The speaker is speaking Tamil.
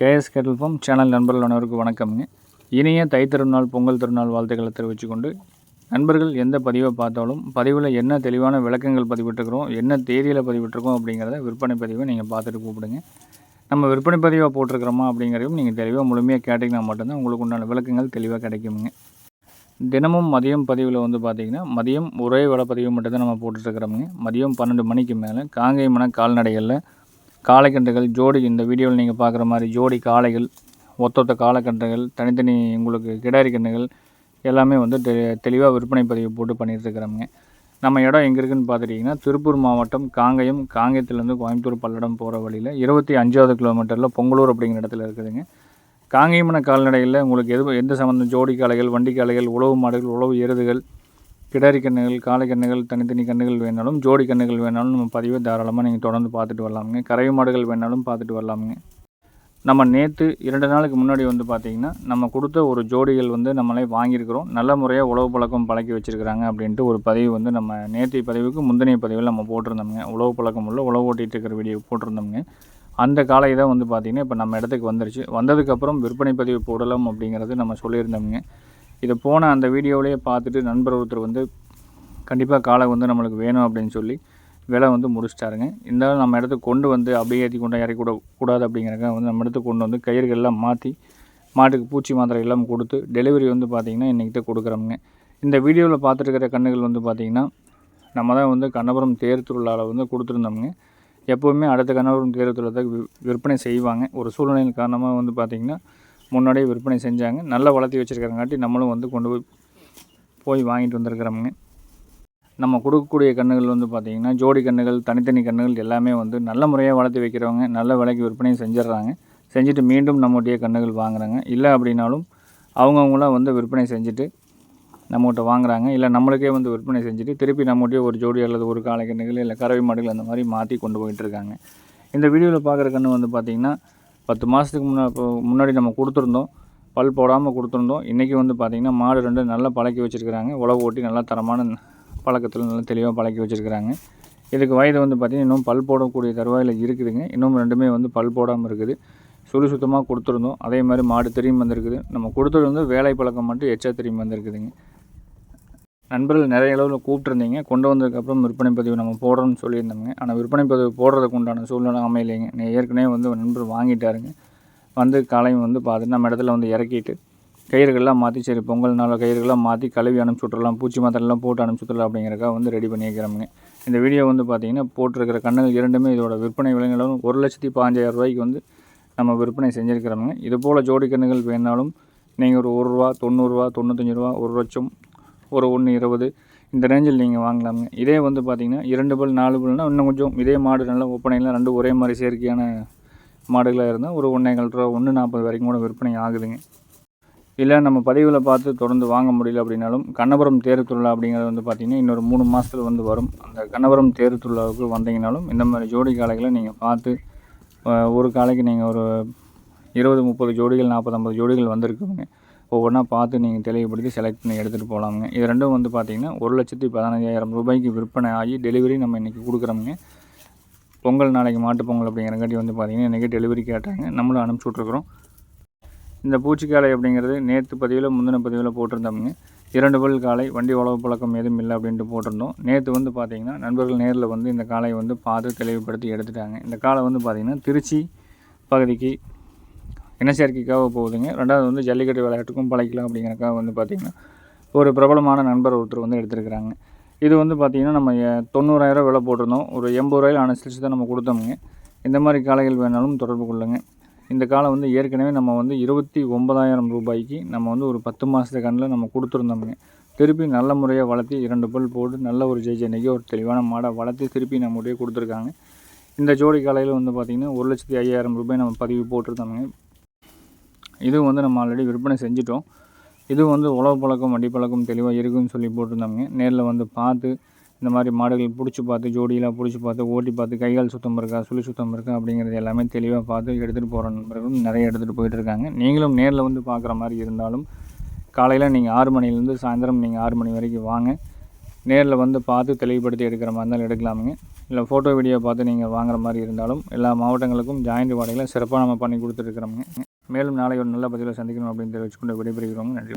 கேஎஸ் கேட்டல் ஃபார்ம் சேனல் நண்பர்கள் அனைவருக்கும் வணக்கம்ங்க. இனிய தை திருநாள் பொங்கல் திருநாள் வாழ்த்துக்களை தெரிவித்துக்கொண்டு நண்பர்கள் எந்த பதிவை பார்த்தாலும் பதிவில் என்ன தெளிவான விளக்கங்கள் பதிவிட்டுருக்கிறோம் என்ன தேதியில் பதிவிட்டிருக்கோம் அப்படிங்கிறத விற்பனை பதிவை நீங்கள் பார்த்துட்டு கூப்பிடுங்க. நம்ம விற்பனை பதிவாக போட்டிருக்கிறோமா அப்படிங்கிறதையும் நீங்கள் தெளிவாக முழுமையாக கேட்டிங்கன்னா மட்டும்தான் உங்களுக்கு உண்டான விளக்கங்கள் தெளிவாக கிடைக்குங்க தினமும் மதியம் பதிவில் வந்து பார்த்திங்கன்னா மதியம் ஒரே விலை பதிவு மட்டும்தான் நம்ம போட்டுட்ருக்குறோமுங்க மதியம் பன்னெண்டு மணிக்கு மேலே காங்கேயமன கால்நடைகளில் காளைக்கன்றுகள் ஜோடி இந்த வீடியோவில் நீங்கள் பார்க்குற மாதிரி ஜோடி காளைகள் ஒத்தொத்த காளைக்கன்றுகள் தனித்தனி உங்களுக்கு கிடாரி கன்றுகள் எல்லாமே வந்து தெ தெளிவாக விற்பனை பதிவு போட்டு பண்ணிகிட்ருக்குறோமுங்க நம்ம இடம் எங்கே இருக்குதுன்னு பார்த்துட்டிங்கன்னா திருப்பூர் மாவட்டம் காங்கயம் காங்கயத்துலேருந்து கோயம்புத்தூர் பல்லடம் போகிற வழியில் இருபத்தி அஞ்சாவது கிலோமீட்டரில் பொங்கலூர் அப்படிங்கிற இடத்துல இருக்குதுங்க. காங்கேயமன கால்நடைகளில் உங்களுக்கு எது எந்த சம்மந்தம் ஜோடி காளைகள் வண்டி காளைகள் உழவு மாடுகள் உழவு எருதுகள் கிடாரி கன்றுகள் காளை கன்றுகள் தனித்தனி கன்றுகள் வேணாலும் ஜோடி கன்றுகள் வேணாலும் நம்ம பதிவை தாராளமாக நீங்கள் தொடர்ந்து பார்த்துட்டு வரலாமுங்க. கறவை மாடுகள் வேணாலும் பார்த்துட்டு வரலாமுங்க. நம்ம நேற்று இரண்டு நாளுக்கு முன்னாடி வந்து பார்த்திங்கன்னா நம்ம கொடுத்த ஒரு ஜோடிகள் வந்து நம்மளே வாங்கியிருக்கிறோம். நல்ல முறையாக உழவு பழக்கம் பழக்கி வச்சுருக்கிறாங்க அப்படின்ட்டு ஒரு பதிவு வந்து நம்ம நேற்றைய பதிவுக்கு முந்தைய பதிவில் நம்ம போட்டிருந்தோம்ங்க. உழவு பழக்கம் உள்ள உழவு ஓட்டிகிட்டு இருக்கிற வீடியோ போட்டிருந்தோம்ங்க. அந்த காலை தான் வந்து பார்த்திங்கன்னா இப்போ நம்ம இடத்துக்கு வந்துருச்சு. வந்ததுக்கப்புறம் விற்பனை பதிவு போடலாம் அப்படிங்கிறது நம்ம சொல்லியிருந்தோம்ங்க. இதை போன அந்த வீடியோவிலேயே பார்த்துட்டு நண்பர் ஒருத்தர் வந்து கண்டிப்பாக காலை வந்து நம்மளுக்கு வேணும் அப்படின்னு சொல்லி விலை வந்து முடிச்சிட்டாருங்க. இருந்தாலும் நம்ம இடத்துக்கு கொண்டு வந்து அப்படியே ஏற்றி கொண்டு இறக்கி கூட கூடாது அப்படிங்கிறக்காக வந்து நம்ம இடத்துக்கு கொண்டு வந்து கயிறுகள்லாம் மாற்றி மாட்டுக்கு பூச்சி மாத்திரை எல்லாம் கொடுத்து டெலிவரி வந்து பார்த்திங்கன்னா இன்றைக்கிட்ட கொடுக்குறோமுங்க. இந்த வீடியோவில் பார்த்துருக்கிற கண்ணுகள் வந்து பார்த்திங்கன்னா நம்ம தான் வந்து கண்ணபுரம் தேர் திருவிழாவில் வந்து கொடுத்துருந்தோமுங்க. எப்போவுமே அடுத்த கண்ணபுரம் தேர் திருவிழா விற்பனை செய்வாங்க. ஒரு சூழ்நிலையின் காரணமாக வந்து பார்த்திங்கன்னா முன்னாடியே விற்பனை செஞ்சாங்க. நல்லா வளர்த்தி வச்சுருக்கிறங்காட்டி நம்மளும் வந்து கொண்டு போய் போய் வாங்கிட்டு வந்திருக்கிறோமுங்க. நம்ம கொடுக்கக்கூடிய கன்றுகள் வந்து பார்த்திங்கன்னா ஜோடி கன்றுகள் தனித்தனி கன்றுகள் எல்லாமே வந்து நல்ல முறையாக வளர்த்து வைக்கிறவங்க நல்ல விலைக்கு விற்பனையும் செஞ்சிடுறாங்க. செஞ்சுட்டு மீண்டும் நம்முடைய கன்றுகள் வாங்குறாங்க. இல்லை அப்படின்னாலும் அவங்கவுங்களாம் வந்து விற்பனை செஞ்சுட்டு நம்மகிட்ட வாங்குறாங்க. இல்லை நம்மளுக்கே வந்து விற்பனை செஞ்சுட்டு திருப்பி நம்மகிட்டயே ஒரு ஜோடி அல்லது ஒரு காலை கன்றுகள் இல்லை கறவை மாடுகள் அந்த மாதிரி மாற்றி கொண்டு போயிட்டுருக்காங்க இந்த வீடியோவில் பார்க்குற கன்று வந்து பார்த்திங்கன்னா பத்து மாதத்துக்கு முன்னா முன்னாடி நம்ம கொடுத்துருந்தோம். பல் போடாமல் கொடுத்துருந்தோம். இன்றைக்கி வந்து பார்த்திங்கன்னா மாடு ரெண்டு நல்லா பழக்கி வச்சுருக்கிறாங்க. உழவு ஓட்டி நல்லா தரமான பழக்கத்தில் நல்லா தெளிவாக பழக்கி வச்சுருக்கிறாங்க. இதுக்கு வயது வந்து பார்த்திங்கன்னா இன்னும் பல் போடக்கூடிய தருவாயில் இருக்குதுங்க. இன்னும் ரெண்டுமே வந்து பல் போடாமல் இருக்குது. சுழி சுத்தமாக கொடுத்துருந்தோம். அதே மாதிரி மாடு திரும்பி வந்திருக்குது. நம்ம கொடுத்தது வந்து வேலை பழக்கம் மட்டும் எச்சா திரும்பி வந்திருக்குதுங்க. நண்பர்கள் நிறைய அளவில் கூப்பிட்டுருந்தீங்க. கொண்டு வந்ததுக்கப்புறம் விற்பனை பதிவு நம்ம போடுறோம்னு சொல்லியிருந்தோங்க. ஆனால் விற்பனை பதிவு போடுறதுக்கு உண்டான சூழ்நிலை அமையலைங்க. நீ ஏற்கனவே வந்து நண்பர் வாங்கிட்டாருங்க. வந்து காலையும் வந்து பார்த்துட்டு நம்ம இடத்துல வந்து இறக்கிட்டு கயிறுகள்லாம் மாற்றி சரி பொங்கல் கயிறுகள்லாம் மாற்றி கழுவி அனுப்பிச்சி விட்றலாம் பூச்சி மாத்திரலாம் போட்டு அனுப்பிச்சி விட்றலாம் அப்படிங்கிறக்கா வந்து ரெடி பண்ணியிருக்கிறோமுங்க. இந்த வீடியோ வந்து பார்த்திங்கன்னா போட்டிருக்கிற கண்ணுகள் இரண்டுமே இதோட விற்பனை விலைங்களும் ஒரு லட்சத்தி பாஞ்சாயிரம் ரூபாய்க்கு வந்து நம்ம விற்பனை செஞ்சுருக்கிறோமுங்க. இது போல் ஜோடி கண்ணுகள் வேணாலும் நீங்கள் ஒரு ஒரு ரூபா தொண்ணூறுரூவா தொண்ணூத்தஞ்சு ரூபா ஒரு லட்சம் ஒரு ஒன்று இருபது. இந்த ரேஞ்சில் நீங்கள் வாங்கலாமுங்க. இதே வந்து பார்த்திங்கன்னா இரண்டு பல் நாலு பல்னால் இன்னும் கொஞ்சம் இதே மாடு நல்லா ஒப்பனைலாம் ரெண்டு ஒரே மாதிரி செயற்கையான மாடுகளாக இருந்தால் ஒரு ஒன்றேகால் ரூபா ஒன்று நாற்பது வரைக்கும் கூட விற்பனை ஆகுதுங்க. இல்லை நம்ம பதிவில் பார்த்து தொடர்ந்து வாங்க முடியல அப்படின்னாலும் கண்ணபுரம் தேர் திருவிழா அப்படிங்கிறது வந்து பார்த்திங்கன்னா இன்னொரு மூணு மாதத்தில் வந்து வரும். அந்த கண்ணபுரம் தேர் திருவிழாவுக்கு வந்தீங்கனாலும் இந்த மாதிரி ஜோடி காளைகளை நீங்கள் பார்த்து ஒரு காலைக்கு நீங்கள் ஒரு இருபது முப்பது ஜோடிகள் நாற்பது ஐம்பது ஜோடிகள் வந்திருக்குங்க ஒவ்வொன்றா பார்த்து நீங்கள் தெளிவுபடுத்தி செலக்ட் பண்ணி எடுத்துகிட்டு போகலாமுங்க. இது ரெண்டும் வந்து பார்த்திங்கன்னா ஒரு லட்சத்தி பதினஞ்சாயிரம் ரூபாய்க்கு விற்பனை ஆகி டெலிவரி நம்ம இன்றைக்கி கொடுக்குறோமுங்க. பொங்கல் நாளைக்கு மாட்டு பொங்கல் அப்படிங்கிறங்காட்டி வந்து பார்த்திங்கன்னா இன்றைக்கி டெலிவரி கேட்டாங்க. நம்மளும் அனுப்பிச்சி விட்ருக்குறோம் இந்த பூச்சிக்காலை அப்படிங்கிறது நேற்று பதிவில் முந்தின பதிவில் போட்டிருந்தோமுங்க. இரண்டு பல் காலை வண்டி உழவு பழக்கம் எதுவும் இல்லை அப்படின்ட்டு போட்டிருந்தோம். நேற்று வந்து பார்த்திங்கன்னா நண்பர்கள் நேரில் வந்து இந்த காலையை வந்து பார்த்து தெளிவுபடுத்தி எடுத்துட்டாங்க. இந்த காலை வந்து பார்த்திங்கன்னா திருச்சி பகுதிக்கு இனச்சேர்க்கைக்காக போகுதுங்க? ரெண்டாவது வந்து ஜல்லிக்கட்டு விளையாட்டுக்கும் பழகிக்கலாம் அப்படிங்கிறக்காக வந்து பார்த்திங்கன்னா ஒரு பிரபலமான நண்பர் ஒருத்தர் வந்து எடுத்திருக்கிறாங்க. இது வந்து பார்த்திங்கன்னா நம்ம தொண்ணூறாயிரம் விலை போட்டிருந்தோம். ஒரு எண்பது ரூபாயில் அனுசரித்து தான் நம்ம கொடுத்தோமுங்க. இந்த மாதிரி காளைகள் வேணாலும் தொடர்பு கொள்ளுங்க. இந்த காலம் வந்து ஏற்கனவே நம்ம வந்து இருபத்தி ஒன்பதாயிரம் ரூபாய்க்கு நம்ம வந்து ஒரு பத்து மாதத்து கண்ணில் நம்ம கொடுத்துருந்தோமுங்க. திருப்பி நல்ல முறையாக வளர்த்தி இரண்டு பல் போட்டு நல்ல ஒரு ஜெய் அன்றைக்கி ஒரு தெளிவான மாடை வளர்த்தி திருப்பி நம்முடைய கொடுத்துருக்காங்க. இந்த ஜோடி காலையில் வந்து பார்த்திங்கன்னா ஒரு லட்சத்தி ஐயாயிரம் ரூபாய் நம்ம பதிவு போட்டிருந்தோமுங்க. இதுவும் வந்து நம்ம ஆல்ரெடி விற்பனை செஞ்சிட்டோம். இதுவும் வந்து உழவு பழக்கம் வண்டி பழக்கம் தெளிவாக இருக்குன்னு சொல்லி போட்டிருந்தாங்க. நேரில் வந்து பார்த்து இந்த மாதிரி மாடுகள் பிடிச்சி பார்த்து ஜோடியெலாம் பிடிச்சி பார்த்து ஓட்டி பார்த்து கைகால் சுத்தம் இருக்கா சுழி சுத்தம் இருக்கா அப்படிங்கிறது எல்லாமே தெளிவாக பார்த்து எடுத்துகிட்டு போகிற நண்பர்களும் நிறைய எடுத்துகிட்டு போயிட்டுருக்காங்க நீங்களும் நேரில் வந்து பார்க்குற மாதிரி இருந்தாலும் காலையில் நீங்கள் ஆறு மணிலேருந்து சாயந்தரம் நீங்கள் ஆறு மணி வரைக்கும் வாங்க. நேரில் வந்து பார்த்து தெளிவுபடுத்தி எடுக்கிற மாதிரி இருந்தாலும் எடுக்கலாமுங்க. இல்லை ஃபோட்டோ வீடியோ பார்த்து நீங்கள் வாங்குற மாதிரி இருந்தாலும் எல்லா மாவட்டங்களுக்கும் ஜாயிண்ட் வாடகையில் சிறப்பாக நம்ம பண்ணி கொடுத்துருக்குறோங்க மேலும் நாளை ஒரு நல்ல பதிவில் சந்திக்கணும் அப்படின்னு தெரிவிச்சுக்கொண்டு விடைபெறுகிறோம். நன்றி.